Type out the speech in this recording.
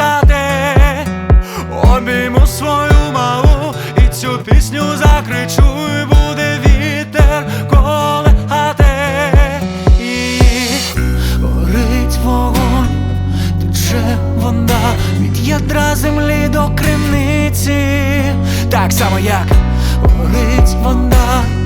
чекати, обійму свою малу і цю пісню закричу, і буде вітер колихати Її горить вогонь, тече вода від ядра землі до кримниці, так само як горить вода.